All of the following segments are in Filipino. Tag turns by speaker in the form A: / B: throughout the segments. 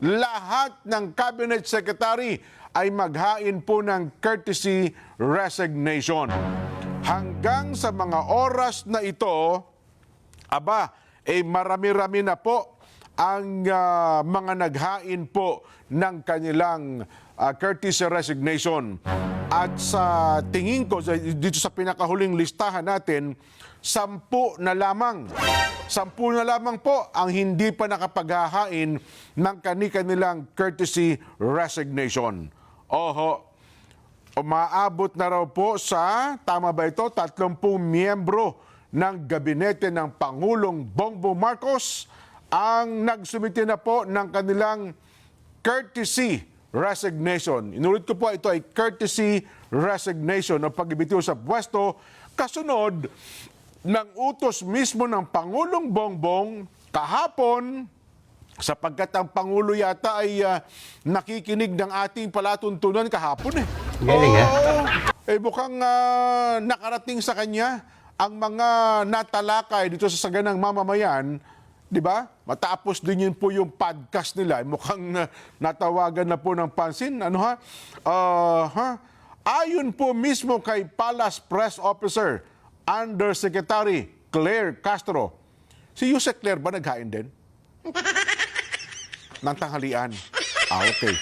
A: lahat ng cabinet secretary ay maghain po ng courtesy resignation. Hanggang sa mga oras na ito, aba, eh marami-rami na po ang ah, mga naghain po ng kanilang ah, courtesy resignation. At sa tingin ko, dito sa pinakahuling listahan natin, sampu na lamang. Sampu na lamang po ang hindi pa nakapaghahain ng kani-kanilang courtesy resignation. Oho, umaabot na raw po sa, tama ba ito, 30 miyembro ng gabinete ng Pangulong Bongbong Marcos ang nagsumite na po ng kanilang courtesy resignation. Inulit ko po, ito ay courtesy resignation o pagbibitiw sa pwesto kasunod ng utos mismo ng Pangulong Bongbong kahapon sapagkat ang Pangulo yata ay ah, nakikinig ng ating palatuntunan kahapon eh.
B: Galing, ha?
A: Oo. Eh mukhang ah, nakarating sa kanya ang mga natalakay dito sa saganang mamamayan, di ba? Matapos din yun po yung podcast nila, eh, mukhang ah, natawagan na po ng pansin. Ano ha? Ah, ha? Ayon po mismo kay Palace Press Officer, Undersecretary Claire Castro, si Yusek Claire ba naghain din? ng tanghalian. Ah, okay.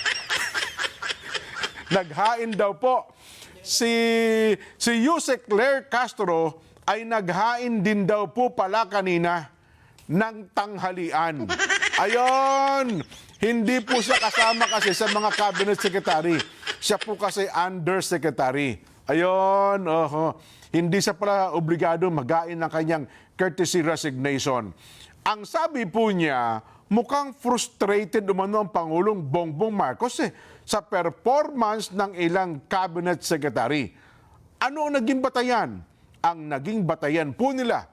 A: Naghain daw po si si Yusek Claire Castro ay naghain din daw po pala kanina ng tanghalian. Ayon, hindi po siya kasama kasi sa mga cabinet secretary. Siya po kasi undersecretary. Ayon, oho. Hindi siya pala obligado magain ng kanyang courtesy resignation. Ang sabi po niya, mukhang frustrated umano ang Pangulong Bongbong Marcos eh, sa performance ng ilang cabinet secretary. Ano ang naging batayan? Ang naging batayan po nila,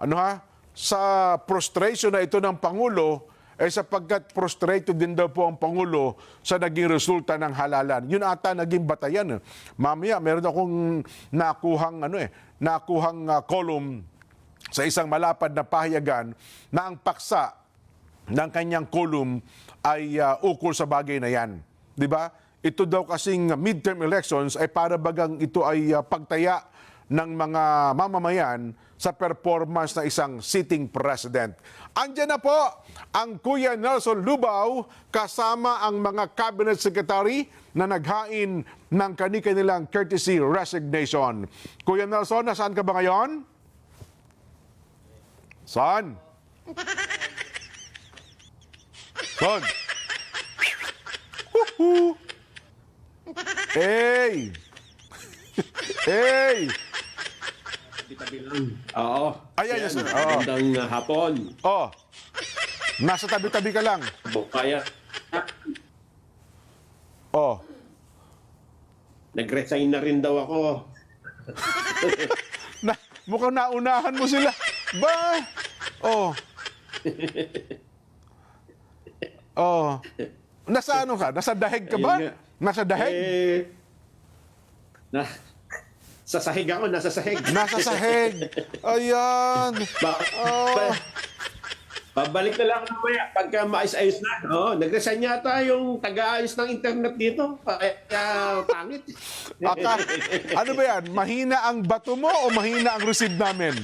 A: ano ha, sa frustration na ito ng Pangulo, eh sapagkat frustrated din daw po ang Pangulo sa naging resulta ng halalan. Yun ata naging batayan. eh. Mamaya, meron akong nakuhang, ano eh, nakuhang ah, column sa isang malapad na pahayagan na ang paksa ng kanyang column ay uh, ukol sa bagay na yan. Di ba? Ito daw kasing midterm elections ay para bagang ito ay uh, pagtaya ng mga mamamayan sa performance na isang sitting president. Andiyan na po ang Kuya Nelson Lubao kasama ang mga cabinet secretary na naghain ng kani-kanilang courtesy resignation. Kuya Nelson, nasaan ka ba ngayon? Saan? Son. Woohoo! Hey! Hey!
C: Tabi-tabi lang. Oo.
A: Ayan, yes, sir. Oo.
C: Magandang uh, hapon.
A: Oh. Nasa tabi-tabi ka lang.
C: Kaya,
A: Oh.
C: nag-resign na rin daw ako.
A: Na, mukhang naunahan mo sila. Ba? Oh. Oh. Nasa ano ka? Nasa dahig ka ba? Nasa dahig?
C: Eh, na, sa sahig ako, nasa sahig.
A: Nasa sahig. Ayan.
C: Ba,
A: Oh.
C: ba- babalik na lang mamaya pagka maayos-ayos na. Oh, nag-resign yata yung taga-ayos ng internet dito. Kaya pangit.
A: Aka, ano ba yan? Mahina ang bato mo o mahina ang receive namin?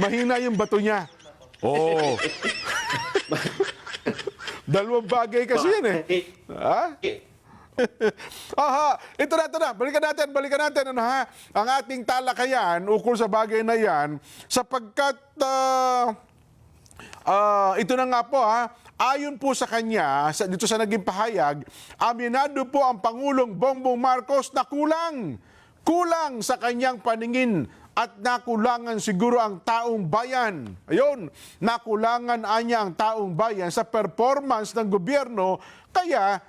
A: Mahina yung bato niya. Oo. Oh. Dalawang bagay kasi yan eh. Ha? Aha, ito na, ito na. Balikan natin, balikan natin. Ano, ha? Ang ating talakayan ukol sa bagay na yan sapagkat ah, ah, ito na nga po ha, ayon po sa kanya, sa, dito sa naging pahayag, aminado po ang Pangulong Bongbong Marcos na kulang. Kulang sa kanyang paningin at nakulangan siguro ang taong bayan. Ayun, nakulangan anya ang taong bayan sa performance ng gobyerno kaya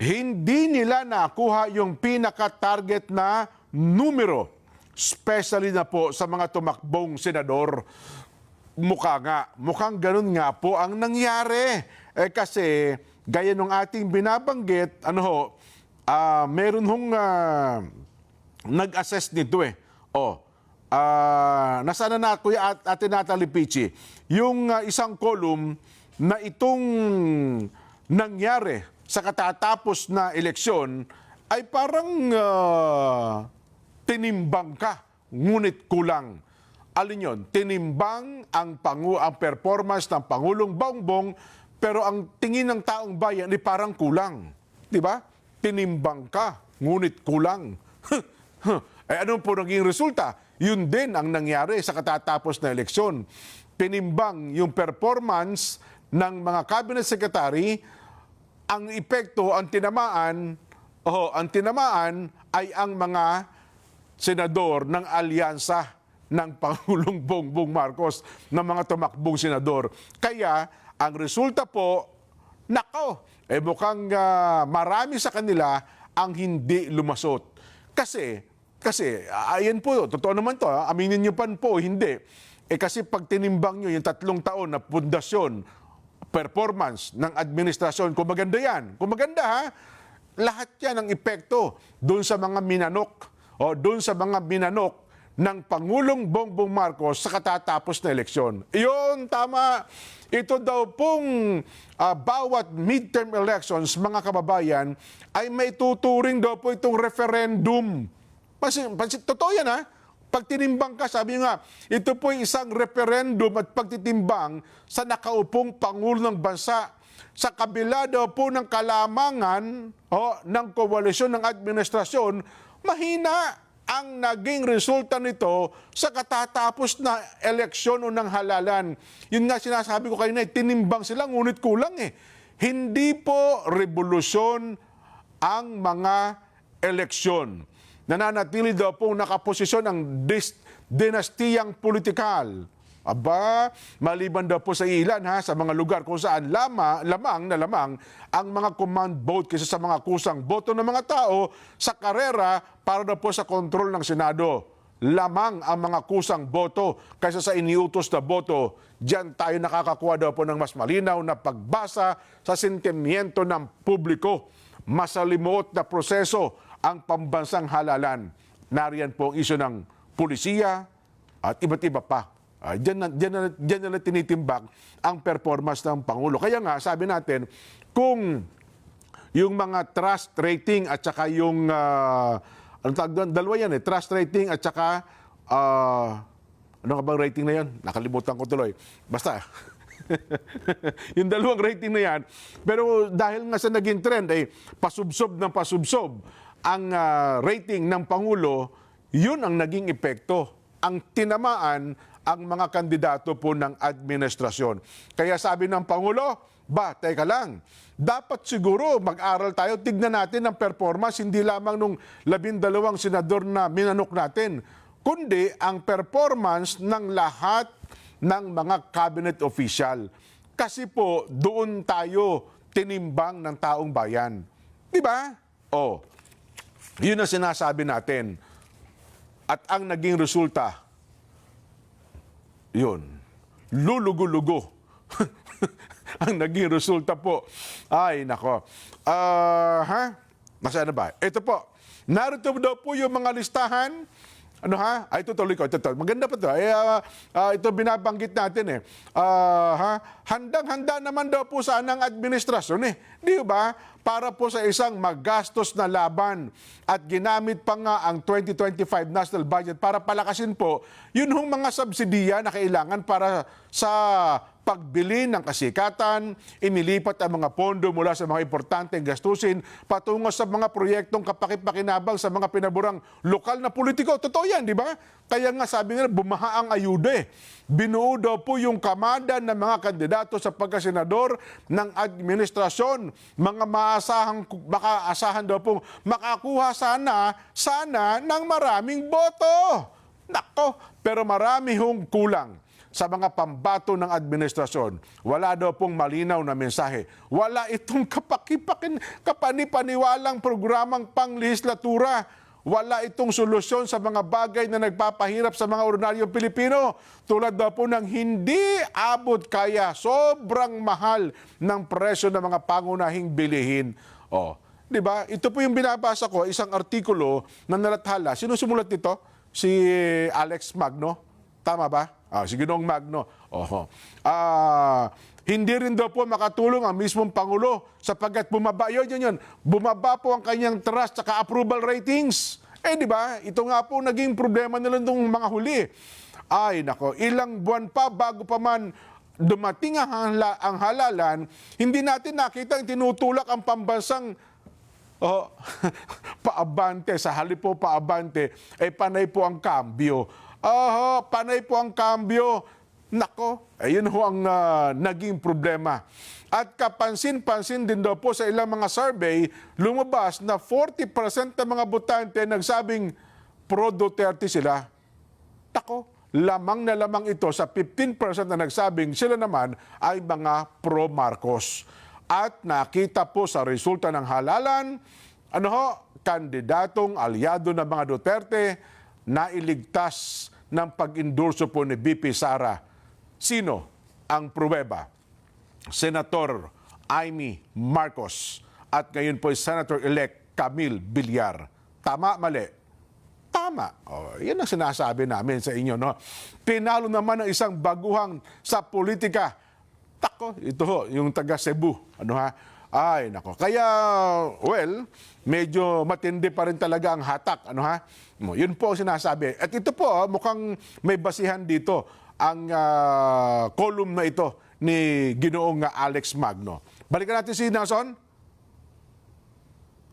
A: hindi nila nakuha yung pinaka-target na numero, especially na po sa mga tumakbong senador. Mukha nga, mukhang ganun nga po ang nangyari. Eh kasi, gaya nung ating binabanggit, ano ho, ah, meron hong ah, nag-assess nito eh. Oh, ah, nasaan na Kuya At, Ate Natalie Pichi? Yung ah, isang column na itong nangyari sa katatapos na eleksyon ay parang ah, tinimbang ka, ngunit kulang. Alin yon? Tinimbang ang, pangu ang performance ng Pangulong Bongbong, pero ang tingin ng taong bayan ay parang kulang. Di ba? Tinimbang ka, ngunit kulang. eh ano po naging resulta? Yun din ang nangyari sa katatapos na eleksyon. Tinimbang yung performance ng mga cabinet secretary, ang epekto, ang tinamaan, oh, ang tinamaan ay ang mga senador ng alyansa ng Pangulong Bongbong Marcos ng mga tumakbong senador. Kaya ang resulta po, nako, eh mukhang ah, marami sa kanila ang hindi lumasot. Kasi, kasi, ah, ayan po, totoo naman to, ah, aminin nyo pan po, hindi. Eh kasi pag tinimbang nyo yung tatlong taon na pundasyon, performance ng administrasyon, kung maganda yan, kung maganda ha, lahat yan ang epekto doon sa mga minanok o doon sa mga minanok ng Pangulong Bongbong Marcos sa katatapos na eleksyon. Iyon, tama. Ito daw pong ah, bawat midterm elections, mga kababayan, ay may tuturing daw po itong referendum. Kasi, kasi totoo yan ha. Pag tinimbang ka, sabi nga, ito po isang referendum at pagtitimbang sa nakaupong Pangulo ng Bansa. Sa kabila daw po ng kalamangan o, ng koalisyon ng administrasyon, mahina ang naging resulta nito sa katatapos na eleksyon o ng halalan. Yun nga sinasabi ko kanina, eh, tinimbang sila, ngunit kulang eh. Hindi po revolusyon ang mga eleksyon. Nananatili daw pong nakaposisyon ang dinastiyang politikal. Aba, maliban daw po sa ilan ha, sa mga lugar kung saan lama, lamang na lamang ang mga command vote kaysa sa mga kusang boto ng mga tao sa karera para daw po sa kontrol ng Senado. Lamang ang mga kusang boto kaysa sa iniutos na boto. Diyan tayo nakakakuha daw po ng mas malinaw na pagbasa sa sentimiento ng publiko. Masalimuot na proseso ang pambansang halalan. Nariyan po ang isyo ng pulisiya at iba't iba pa. Uh, diyan, na, diyan, na, diyan na tinitimbang ang performance ng Pangulo. Kaya nga, sabi natin, kung yung mga trust rating at saka yung, uh, ano tawag doon? Dalawa yan eh, trust rating at saka, ah, ano ka bang rating na yan? Nakalimutan ko tuloy. Basta, yung dalawang rating na yan. Pero dahil nga sa naging trend ay pasubsob ng pasubsob ang ah, rating ng Pangulo, yun ang naging epekto. Ang tinamaan ang mga kandidato po ng administrasyon. Kaya sabi ng Pangulo, ba, teka lang, dapat siguro mag-aral tayo, tignan natin ang performance, hindi lamang nung labindalawang senador na minanok natin, kundi ang performance ng lahat ng mga cabinet official. Kasi po, doon tayo tinimbang ng taong bayan. Di ba? Oh, yun ang sinasabi natin. At ang naging resulta, yun, lulugo-lugo. ang naging resulta po. Ay, nako. Ah, ha? Nasaan na ba? Ito po. Narito daw po yung mga listahan. Ano ha? Ay, ito tuloy ko. Ito. Maganda pa ito. Eh, ah, ah, ito binabanggit natin eh. Ah, ha? Handang-handa naman daw po sana ang administrasyon eh. Di ba? Para po sa isang magastos na laban. At ginamit pa nga ang 2025 national budget para palakasin po yun hong mga subsidiya na kailangan para sa pagbili ng kasikatan, inilipat ang mga pondo mula sa mga importanteng gastusin patungo sa mga proyektong kapakipakinabang sa mga pinaburang lokal na politiko. Totoo yan, di ba? Kaya nga sabi nga, bumaha ang ayuda eh. Binuo daw po yung kamada ng mga kandidato sa pagkasenador ng administrasyon. Mga maasahang, makaasahan daw pong makakuha sana, sana ng maraming boto. Nako, pero marami hong kulang sa mga pambato ng administrasyon. Wala daw pong malinaw na mensahe. Wala itong kapakipakin, kapanipaniwalang programang panglehislatura. Wala itong solusyon sa mga bagay na nagpapahirap sa mga ordinaryong Pilipino. Tulad daw po ng hindi abot kaya, sobrang mahal ng presyo ng mga pangunahing bilihin. Oh, 'di ba? Ito po yung binabasa ko, isang artikulo na nalathala. Sino sumulat nito? Si Alex Magno. Tama ba? Ah, si Ginoong Magno. Oho. Ah, hindi rin daw po makatulong ang mismong Pangulo sapagkat bumaba, yun, yun, yun, bumaba po ang kanyang trust at approval ratings. Eh, di ba? Ito nga po naging problema nila nung mga huli. Ay, nako, ilang buwan pa bago pa man dumating ang, hala- ang halalan, hindi natin nakita ang tinutulak ang pambansang Oh, paabante, sa halip po paabante, ay panay po ang kambyo. Oho, panay po ang kambyo. Nako, ayun ho ang ah, naging problema. At kapansin-pansin din daw po sa ilang mga survey, lumabas na 40% ng mga botante nagsabing pro-Duterte sila. Tako, lamang na lamang ito sa 15% na nagsabing sila naman ay mga pro-Marcos. At nakita po sa resulta ng halalan, ano ho, kandidatong alyado ng mga Duterte na iligtas ng pag-endorso po ni BP Sara. Sino ang pruweba? Senator Amy Marcos at ngayon po ay Senator-elect Camille Villar. Tama, mali? Tama. Oh, yan ang sinasabi namin sa inyo. No? Pinalo naman ng isang baguhang sa politika. Tako, ito ho, yung taga Cebu. Ano ha? Ay, nako. Kaya, well, medyo matindi pa rin talaga ang hatak. Ano ha? Yun po ang sinasabi. At ito po, mukhang may basihan dito ang ah, column na ito ni Ginoong ah, Alex Magno. Balikan natin si Nelson.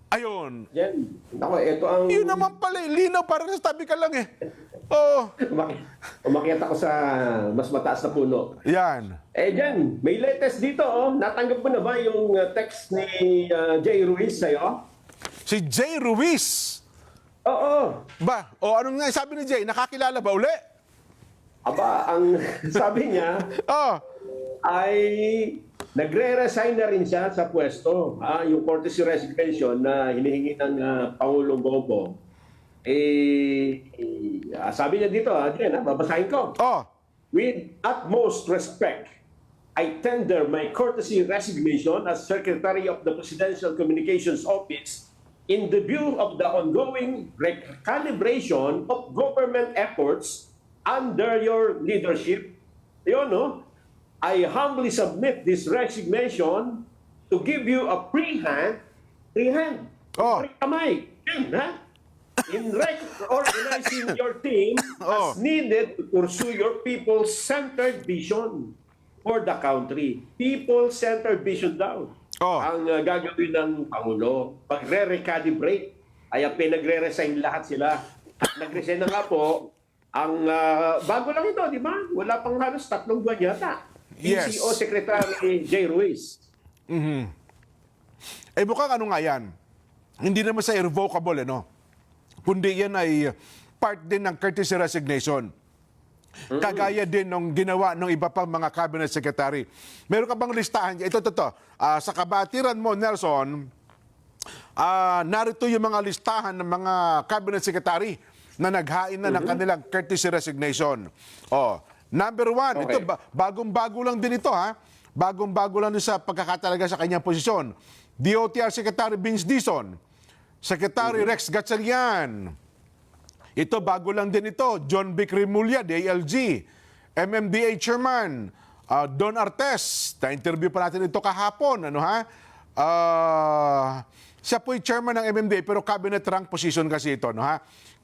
A: Ayun.
C: Yan. Ako, ito ang...
A: Yun naman pala, eh. linaw para sa tabi ka lang eh. Oh,
C: Umaki- Umakyat ako sa mas mataas na puno.
A: yan.
C: Eh dyan, may latest dito oh. Natanggap mo na ba yung uh, text ni uh, Jay Ruiz sa'yo?
A: Si Jay Ruiz.
C: Oo.
A: Ba, o ano nga sabi ni Jay, nakakilala ba uli?
C: Aba, ang sabi niya
A: Oh,
C: ay nagre-resign na rin siya sa pwesto. Ah, yung courtesy resignation na hinihingi ng uh, Pangulong Bongbong. Eh, eh, sabi niya dito, ah, dyan, ah, babasahin ko.
A: oh,
C: With utmost respect, I tender my courtesy resignation as Secretary of the Presidential Communications Office in the view of the ongoing recalibration of government efforts under your leadership. Yun, no? I humbly submit this resignation to give you a free hand, free hand,
A: Oh.
C: free kamay, Yan, ha? in organizing your team
A: Oh.
C: as needed to pursue your people-centered vision for the country. People-centered vision daw.
A: Oh.
C: Ang uh, gagawin ng Pangulo. Pagre-recalibrate. Kaya pinagre-resign lahat sila. Nag-resign na nga po, ang uh, bago lang ito, di ba? Wala pang halos tatlong buwan yata.
A: Yes.
C: PCO Secretary Jay Ruiz.
A: eh mukhang ano nga yan. Hindi naman sa irrevocable, eh, no? Kundi yan ay part din ng courtesy resignation. Kagaya din ng ginawa ng iba pang mga cabinet secretary. Meron ka bang listahan? Ito, ito, ito. Ah, sa kabatiran mo, Nelson, ah, narito yung mga listahan ng mga cabinet secretary na naghain na ng kanilang courtesy resignation. Oh, number one, ito,
C: Okay.
A: ba- bagong-bago lang din ito, ha? Bagong-bago lang din sa pagkakatalaga sa kanyang posisyon. DOTR Secretary Vince Dizon, Secretary Rex Gatchalian, ito, bago lang din ito. John Vic Rimulya, DLG. MMDA Chairman, ah, Don Artes. Na-interview pa natin ito kahapon. Ano ha? Ah, siya po'y chairman ng MMDA pero cabinet rank position kasi ito. No, ha?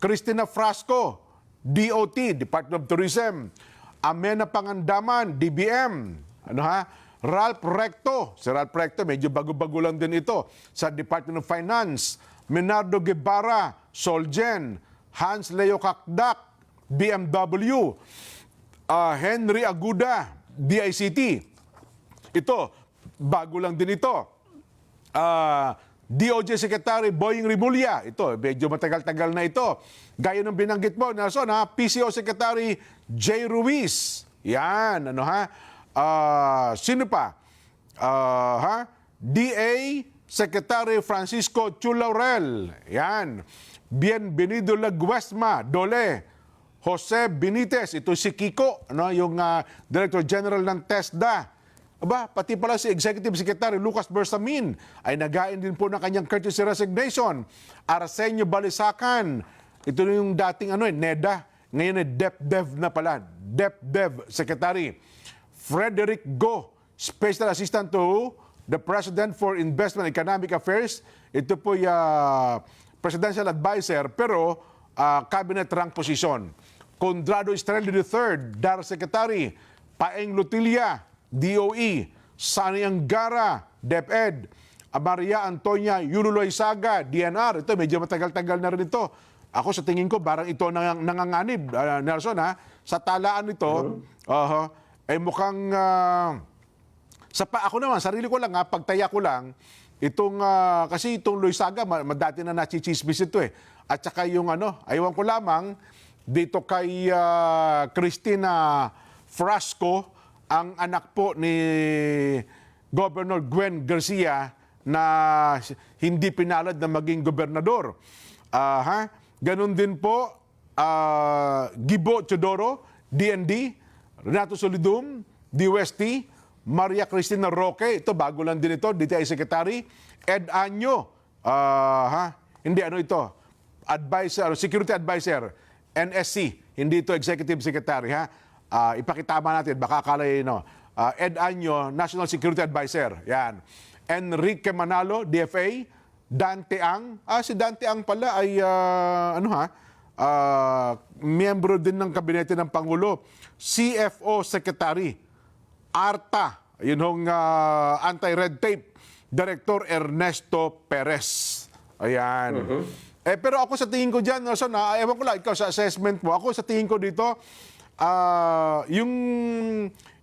A: Christina Frasco, DOT, Department of Tourism. Amena Pangandaman, DBM. Ano ha? Ralph Recto. Si Ralph Recto, medyo bago-bago lang din ito sa Department of Finance. Menardo Guevara, Solgen. Hans Leo Kakdak, BMW. Ah, Henry Aguda, DICT. Ito, bago lang din ito. Ah, DOJ Secretary Boying Rimulya. Ito, medyo matagal-tagal na ito. Gaya ng binanggit mo, Nelson, ha? PCO Secretary J. Ruiz. Yan, ano ha? Ah, sino pa? Ah, ha? DA Secretary Francisco Chulaurel. Yan. Bienvenido Laguesma, Dole. Jose Benitez, ito si Kiko, ano, yung ah, Director General ng TESDA. Aba, pati pala si Executive Secretary Lucas Bersamin ay nagain din po ng kanyang courtesy resignation. Arsenio Balisacan, ito yung dating ano, eh, NEDA, ngayon ay DepDev na pala, DepDev Secretary. Frederick Go, Special Assistant to the President for Investment and Economic Affairs. Ito po yung Presidential Advisor pero ah, cabinet rank position. Condrado Estrella III, DAR Secretary. Paeng Lutilla, DOE. Sani Angara, DepEd. Maria Antonia Yunuloy Saga, DNR. Ito, medyo matagal-tagal na rin ito. Ako sa tingin ko, parang ito nang, nanganganib, ah, Nelson, ha? Sa talaan nito, aha, ay mukhang... ah, sa pa ako naman, sarili ko lang ha, pagtaya ko lang, itong, ah, kasi itong Luis Saga, ma- ma- dati na nachichismis ito eh. At saka yung ano, aywan ko lamang, dito kay ah, Cristina Frasco, ang anak po ni Governor Gwen Garcia na hindi pinalad na maging gobernador. Ah, ha? Ganun din po, ah, Gibo Chodoro, DND, Renato Solidum, DUST, Maria Cristina Roque, ito bago lang din ito, DTI Secretary, Ed Anyo, ah, ha? Hindi ano ito, advisor, security advisor, NSC, hindi ito executive secretary ha. Ah, ipakitama natin baka akala no. Ah, Ed Anyo, National Security Advisor. Yan. Enrique Manalo, DFA, Dante Ang. Ah, si Dante Ang pala ay ah, ano ha? Ah, miyembro din ng kabinete ng Pangulo. CFO Secretary. ARTA, yun hong ah, anti-red tape, Director Ernesto Perez. Ayan. Eh, pero ako sa tingin ko dyan, Nelson, na, ewan ko lang, ikaw sa assessment mo, ako sa tingin ko dito, ah, yung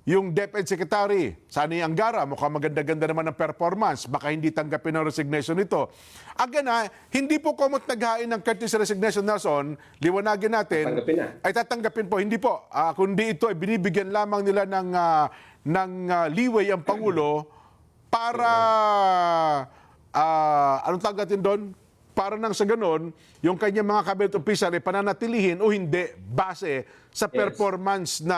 A: yung DepEd Secretary, Sani Angara, mukhang maganda-ganda naman ng performance. Baka hindi tanggapin ang resignation nito. Again ha, hindi po komot naghain ng courtesy resignation, Nelson. Liwanagin natin.
C: Tatanggapin na.
A: Ay tatanggapin po, hindi po. Ah, kundi ito ay binibigyan lamang nila ng, ah, ng ah, leeway ang Pangulo para, ah, anong tawag natin doon? Para nang sa ganon, yung kanyang mga cabinet official ay pananatilihin o hindi base sa performance na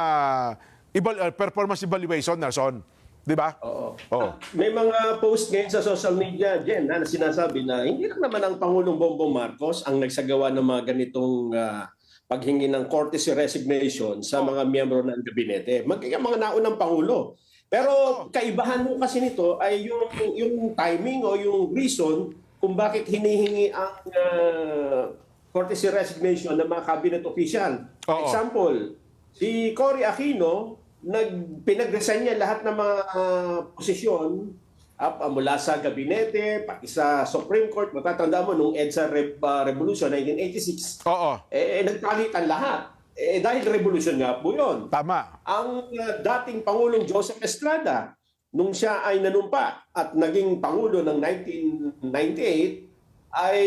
A: eval- ah, performance evaluation, Nelson. Di ba?
C: Oo.
A: Oo.
C: May mga post ngayon sa social media, Jen, na sinasabi na hindi lang naman ang Pangulong Bongbong Marcos ang nagsagawa ng mga ganitong ah, paghingi ng courtesy resignation sa mga miyembro ng gabinete. Magkaya mga naunang Pangulo. Pero kaibahan mo kasi nito ay yung, yung timing o yung reason kung bakit hinihingi ang ah, courtesy resignation ng mga cabinet official.
A: Oo.
C: Example, si Cory Aquino, nag pinagresign niya lahat ng mga ah, posisyon up ah, mula sa gabinete, pati sa Supreme Court. Matatanda mo nung EDSA Re- ah, Revolution 1986,
A: Oo.
C: eh, eh nagpalitan lahat. Eh, dahil revolution nga po yun.
A: Tama.
C: Ang ah, dating Pangulong Joseph Estrada, nung siya ay nanumpa at naging Pangulo ng 1998, ay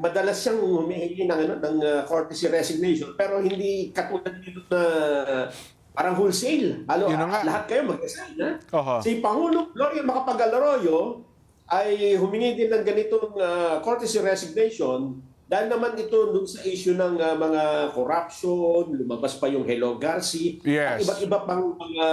C: madalas siyang humihingi ng, ano, ng ah, courtesy resignation pero hindi katulad nito na parang wholesale. Alo,
A: Yun na nga.
C: lahat kayo mag-resign. Ha?
A: Oho.
C: Si Pangulong Gloria Macapagal-Arroyo ay humingi din ng ganitong ah, courtesy resignation dahil naman ito dun sa issue ng ah, mga corruption, lumabas pa yung Hello Garci, at
A: Yes.
C: iba't iba pang mga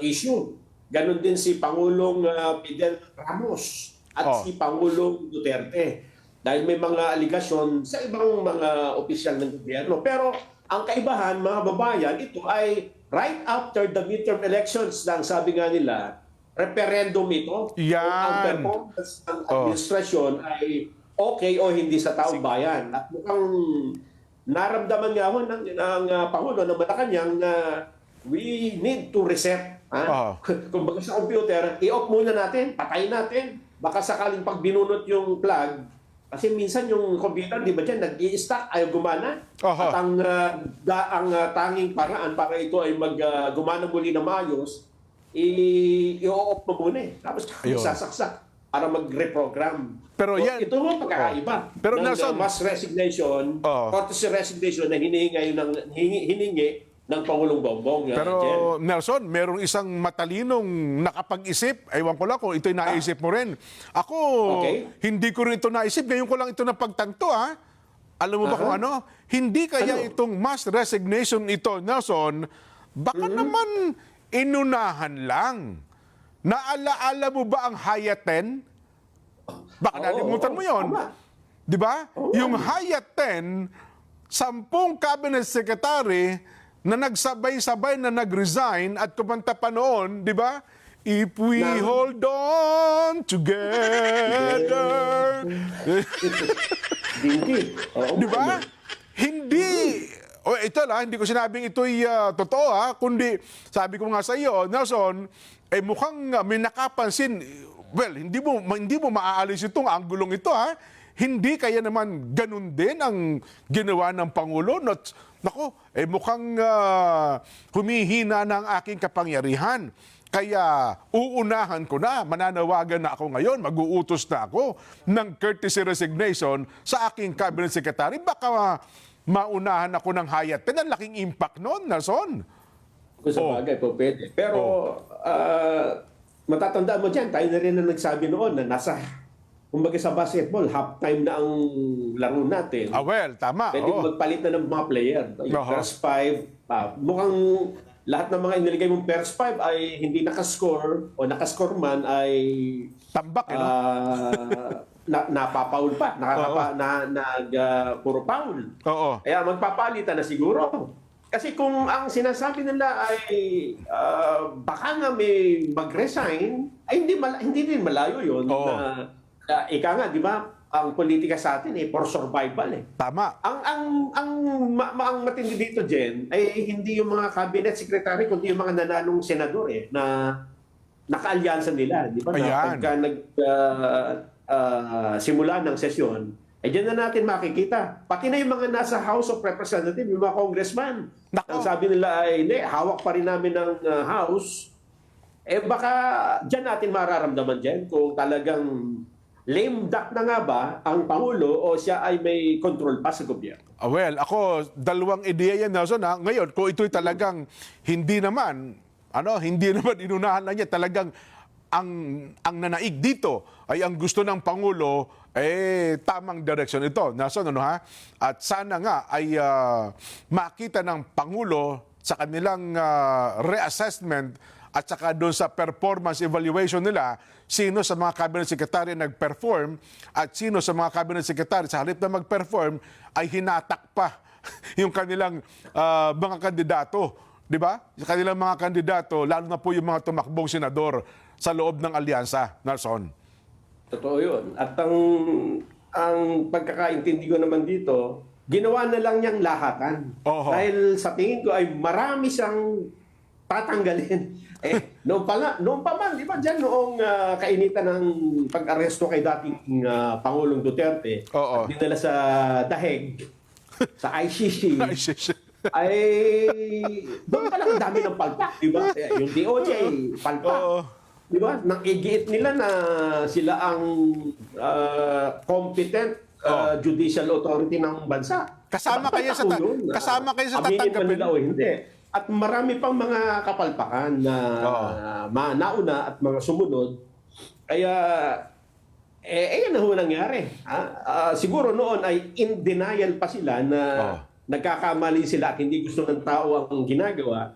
C: issue. Ganon din si Pangulong ah, Fidel Ramos at
A: Oh.
C: si Pangulong Duterte. Dahil may mga aligasyon sa ibang mga opisyal ng gobyerno. Pero ang kaibahan, mga babayan, ito ay right after the midterm elections lang sabi nga nila, referendum ito.
A: Yan.
C: Kung ang performance ng
A: Oh.
C: administrasyon ay okay o hindi sa taong bayan. At mukhang naramdaman nga ho ng, ng uh, Pangulo ng Malacanang na we need to reset. Ha?
A: Oo.
C: Kung baga sa computer, i-off muna natin, patayin natin. Baka sakaling pag binunot yung plug, kasi minsan yung computer, di ba dyan, nag-i-stack, ayaw gumana.
A: Aha.
C: At ang, uh, da, ang uh, tanging paraan para ito ay mag uh, gumana muli na maayos, i-off mo muna eh. Tapos sasaksak para mag-reprogram.
A: Pero
C: So,
A: yan-
C: Ito mo pagkakaiba.
A: Pero
C: ng,
A: Nelson-
C: uh, mass resignation,
A: Oo.
C: courtesy resignation na hinihingi ng, hiningi ng Pangulong Bongbong. uh, Jen.
A: Pero Nelson, merong isang matalinong nakapag-isip. Ewan ko lang kung ito'y naisip mo rin. Ako,
C: Okay.
A: hindi ko rin ito naisip. Ngayon ko lang ito napagtanto, ha? Alam mo ba
C: Aha.
A: kung ano? Hindi kaya
C: Ano?
A: itong mass resignation ito, Nelson, baka
C: Mm-hmm.
A: naman inunahan lang. Naalaala mo ba ang Hayaten? Baka
C: Oo,
A: nalimutan mo yon. Di ba?
C: Oo.
A: Yung Hayat 10, sampung cabinet secretary na nagsabay-sabay na nag-resign at kumanta pa noon, di ba? If we
C: Na-
A: hold on together.
C: Oo,
A: Di ba? Hindi. O ito lang, hindi ko sinabing ito'y ah, totoo ha, kundi sabi ko nga sa iyo, Nelson, eh mukhang ah, may nakapansin, well, hindi mo hindi mo maaalis itong anggulong ito ha. Hindi kaya naman ganun din ang ginawa ng Pangulo. Not, nako, eh mukhang ah, humihina na ang aking kapangyarihan. Kaya uunahan ko na, mananawagan na ako ngayon, mag-uutos na ako ng courtesy resignation sa aking cabinet secretary. Baka ah, maunahan ako ng hayat. Ang laking impact noon, Nelson.
C: Kung sa
A: Oh.
C: bagay po pwede. Pero ah, matatandaan mo dyan, tayo na rin na nagsabi noon na nasa, kumbaga sa basketball, halftime na ang laro natin.
A: Ah, well, tama.
C: Pwede
A: oo.
C: magpalit na ng mga player. Yung
A: Aha.
C: first five, ah, mukhang lahat ng mga iniligay mong first five ay hindi nakascore o nakascore man ay
A: Tambak, eh, no?
C: ah, na, napapaul pa. Nakakapa, na, nag, ah, puro foul.
A: Oo.
C: Kaya magpapalitan na siguro. Kasi kung ang sinasabi nila ay ah, baka nga may mag-resign, ay hindi, mala- hindi din malayo.
A: Oo.
C: Na, na, ika nga, di ba, ang politika sa atin eh, for survival eh.
A: Tama.
C: Ang ang ang ma, ma- ang matindi dito Jen ay hindi yung mga cabinet secretary kundi yung mga nanalong senador eh na nakaalyansa nila, di ba? Na pagka nag ah, ah, simula ng sesyon, eh diyan na natin makikita. Pati na yung mga nasa House of Representatives, yung mga congressman.
A: Nako.
C: Ang sabi nila ay, hindi, hawak pa rin namin ng ah, House. Eh baka diyan natin mararamdaman diyan kung talagang lame duck na nga ba ang Pangulo o siya ay may control pa sa gobyerno.
A: Ah, well, ako, dalawang ideya yan, Nelson. Ha? Ngayon, kung ito'y talagang hindi naman, ano, hindi naman inunahan na niya, talagang ang, ang nanaig dito ay ang gusto ng Pangulo, eh, tamang direksyon ito. Nelson, ano ha? At sana nga ay ah, makita ng Pangulo sa kanilang ah, reassessment at saka doon sa performance evaluation nila, sino sa mga cabinet secretary nag-perform at sino sa mga cabinet secretary sa halip na mag-perform ay hinatak pa yung kanilang ah, mga kandidato. Di ba? Yung kanilang mga kandidato, lalo na po yung mga tumakbong senador sa loob ng alyansa, Nelson.
C: Totoo yun. At ang, ang pagkakaintindi ko naman dito, ginawa na lang niyang lahatan.
A: Oho.
C: Dahil sa tingin ko ay marami siyang tatanggalin. Noong pa, nga, noong pa man, di ba, dyan noong ah, kainitan ng pag-aresto kay dating ah, Pangulong Duterte,
A: Oo.
C: at dinala sa Daheg, sa ICC,
A: Ay,
C: doon pa lang ang dami ng palpak, di ba? Yung DOJ, palpak.
A: Oo.
C: Di ba? Nang igiit nila na sila ang ah, competent ah, judicial authority ng bansa.
A: Kasama
C: Dapat
A: kayo sa ta-
C: yun,
A: kasama kayo sa
C: aminin man
A: tatanggapin.
C: nila o hindi. At marami pang mga kapalpakan na
A: Oo.
C: nauna at mga sumunod. Kaya eh, eh yan ang ho nangyari. Ah, ah, siguro noon ay in denial pa sila na
A: Oo.
C: nagkakamali sila at hindi gusto ng tao ang ginagawa.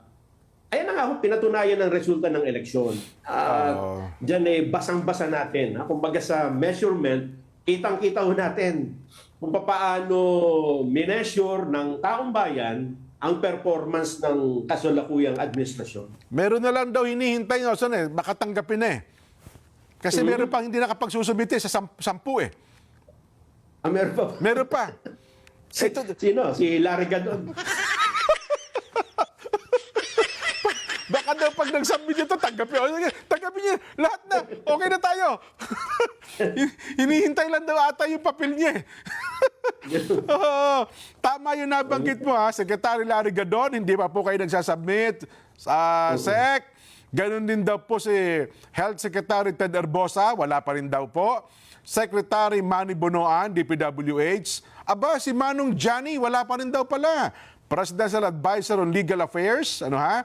C: Ayan na nga ho, pinatunayan ng resulta ng eleksyon. At
A: Oo.
C: Diyan eh, basang-basa natin. Ha? Kumbaga sa measurement, kitang-kita ho natin kung paano mineasure ng taong bayan ang performance ng kasalukuyang administrasyon.
A: Meron na lang daw hinihintay, Nelson, eh. Baka tanggapin na eh. Kasi meron pang hindi nakapagsusubite sa sam- sampu eh.
C: Ah, meron pa.
A: Meron pa.
C: Si, sino? Si Larry Gadon.
A: Baka daw pag nagsubmit nito, tanggapin. Tanggapin niya. Lahat na. Okay na tayo. Hinihintay lang daw ata yung papel niya. eh. Oo. tama yung nabanggit mo ha. Secretary Larry Gadon, hindi pa po kayo nagsasubmit sa SEC. Ganon din daw po si Health Secretary Ted Erbosa, wala pa rin daw po. Secretary Manny Bonoan, DPWH. Aba, si Manong Johnny, wala pa rin daw pala. Presidential Advisor on Legal Affairs, ano ha?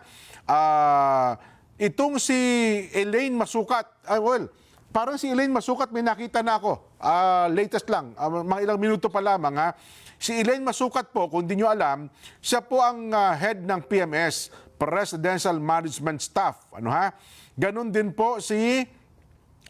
A: Ah, itong si Elaine Masukat, ah, well, parang si Elaine Masukat may nakita na ako. Ah, latest lang, ah, mga ilang minuto pa lamang ha. Si Elaine Masukat po, kung di nyo alam, siya po ang ah, head ng PMS, Presidential Management Staff. Ano ha? Ganon din po si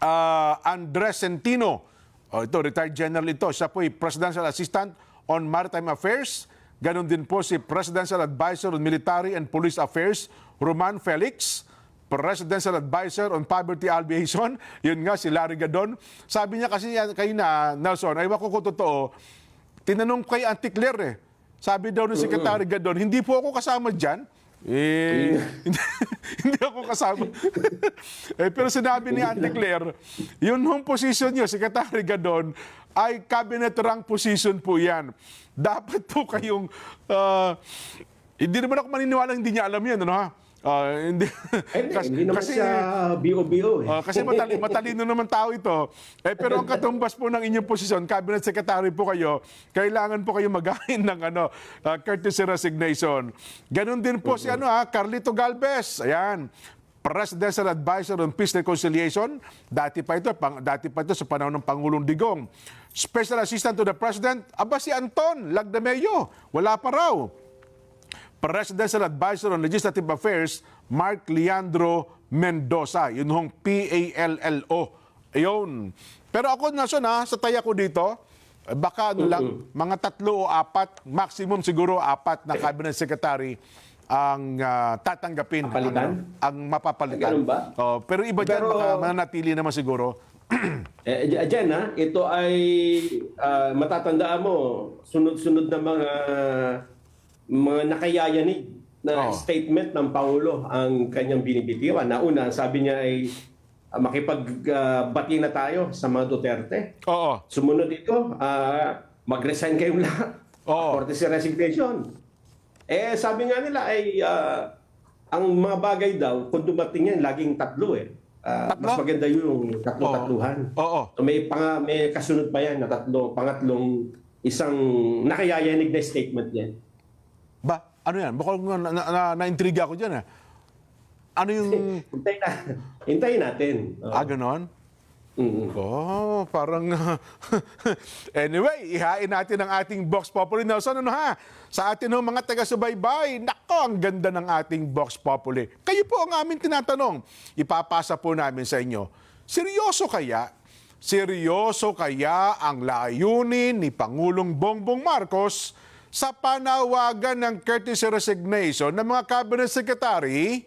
A: ah, Andres Centino. Oh, ito, retired general ito. Siya po ay Presidential Assistant on Maritime Affairs. Ganon din po si Presidential Advisor on Military and Police Affairs, Roman Felix. Presidential Advisor on Poverty Alleviation, yun nga si Larry Gadon. Sabi niya kasi yan kayo na, Nelson, ay wako ko totoo, tinanong kay Auntie Claire eh. Sabi daw ng Secretary Gadon, hindi po ako kasama dyan. Eh, hindi, hindi ako kasama. eh, pero sinabi ni Auntie Claire, yun hong position niyo, Secretary Gadon, ay cabinet rank position po yan. Dapat po kayong, ah, hindi naman ako maniniwala hindi niya alam yan, ano ha? Ah, hindi,
C: Ay, hindi, hindi naman siya BO-BO eh.
A: Oh, kasi matali, matalino naman tao ito. Eh, pero ang katumbas po ng inyong posisyon, cabinet secretary po kayo, kailangan po kayo maghain ng ano, uh, courtesy resignation. Ganon din po si ano ha, Carlito Galvez. Ayan. Presidential Advisor on Peace Reconciliation. Dati pa ito, pang, dati pa ito sa panahon ng Pangulong Digong. Special Assistant to the President, aba si Anton Lagdameyo. Wala pa raw. Presidential Advisor on Legislative Affairs, Mark Leandro Mendoza. Yun hong P-A-L-L-O. Ayun. Pero ako, nason ha, sa taya ko dito, eh, baka ano lang, mga tatlo o apat, maximum siguro apat na cabinet secretary ang ah, tatanggapin.
C: Papalitan?
A: Ang, ang mapapalitan.
C: Ganun ba?
A: Oh, pero iba dyan,
C: Pero-
A: baka mananatili naman siguro.
C: Eh, j- dyan ha, ito ay ah, matatandaan mo, sunod-sunod na mga mga nakayayanig na
A: Oo.
C: statement ng Pangulo ang kanyang binibitiwan. Nauna, sabi niya ay uh, makipagbati na tayo sa mga Duterte.
A: Oo.
C: Sumunod ito, ah, mag-resign kayong lahat.
A: Oo.
C: Courtesy resignation. Eh, sabi nga nila ay ah, ang mga bagay daw, kung dumating yan, laging tatlo eh. Ah,
A: Tatlo?
C: Mas maganda yung tatlo-tatluhan.
A: Oo.
C: So may, pang, may kasunod pa yan na tatlo, pangatlong isang nakayayanig na statement yan.
A: Ano yan? Baka na, na, na, na-intriga ako dyan. Eh. Ano yung...
C: Hintayin, na, hintayin natin. Oh.
A: ah, ganon?
C: Mm.
A: Oh, parang... anyway, ihain natin ang ating Box Populi. Nelson, ano ha? Sa atin ho, mga taga-subaybay, nako, ang ganda ng ating Box Populi. Kayo po ang aming tinatanong. Ipapasa po namin sa inyo. Seryoso kaya? Seryoso kaya ang layunin ni Pangulong Bongbong Marcos sa panawagan ng courtesy resignation ng mga cabinet secretary